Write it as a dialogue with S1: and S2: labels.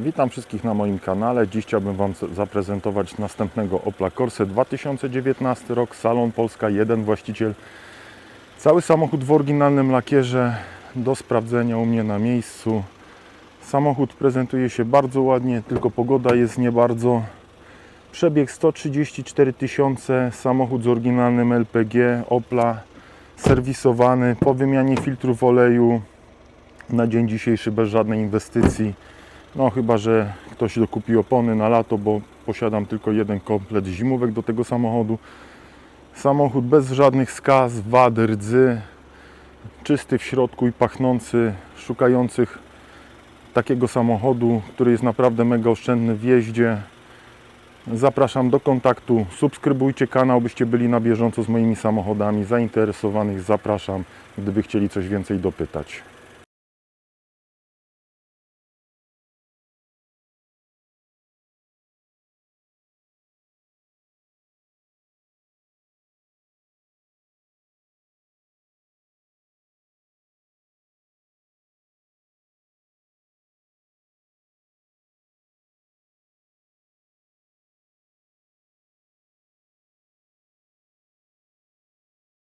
S1: Witam wszystkich na moim kanale. Dziś chciałbym Wam zaprezentować następnego Opla Corsa 2019 rok, Salon Polska, jeden właściciel. Cały samochód w oryginalnym lakierze do sprawdzenia u mnie na miejscu. Samochód prezentuje się bardzo ładnie, tylko pogoda jest nie bardzo. Przebieg 134 tysiące, samochód z oryginalnym LPG Opla, serwisowany po wymianie filtrów oleju na dzień dzisiejszy bez żadnej inwestycji. No chyba, że ktoś dokupi opony na lato, bo posiadam tylko jeden komplet zimówek do tego samochodu. Samochód bez żadnych skaz, wad, rdzy, czysty w środku i pachnący, szukających takiego samochodu, który jest naprawdę mega oszczędny w jeździe. Zapraszam do kontaktu, subskrybujcie kanał, byście byli na bieżąco z moimi samochodami. Zainteresowanych zapraszam, gdyby chcieli coś więcej dopytać.